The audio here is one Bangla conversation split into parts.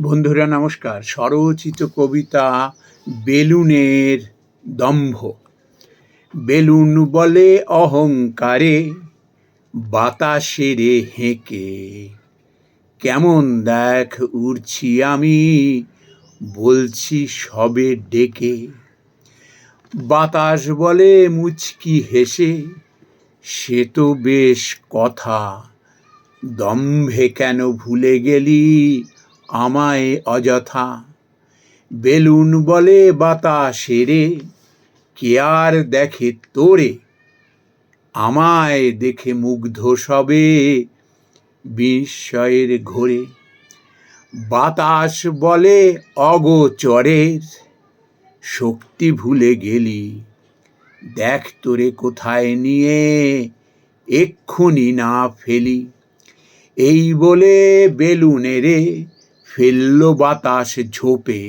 বন্ধুরা, নমস্কার। স্বরচিত কবিতা বেলুনের দম্ভ। বেলুন বলে অহংকারে, বাতাসেরে হেঁকে। কেমন দেখ উড়ছি আমি, বলছি সবে ডেকে। বাতাস বলে মুচকি হেসে, সে তো বেশ কথা। দম্ভে কেন ভুলে গেলি? আমায় অযথা। বেলুন বলে বাতাসেরে কে আর দেখে তোরে? আমায় দেখে মুগ্ধ সবে বিস্ময়ের ঘোরে। বাতাস বলে অগোচরের, শক্তি ভুলে গেলি। দেখ তোরে কোথায় নিয়ে এক্ষুনি না ফেলি। এই বলে বেলুনেরে ফেলল বাতাস ঝোপে,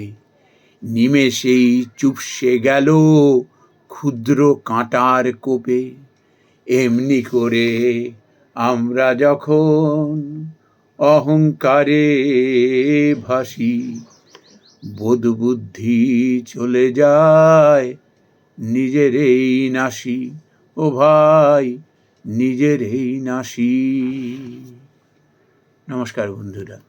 নিমেষেই চুপসে গেল ক্ষুদ্র কাঁটার কোপে। এমনি করে আমরা যখন অহংকারে ভাসি বোধ বুদ্ধি চলে যায় নিজের এই নাসি ও ভাই নিজের এই নাসি নমস্কার বন্ধুরা।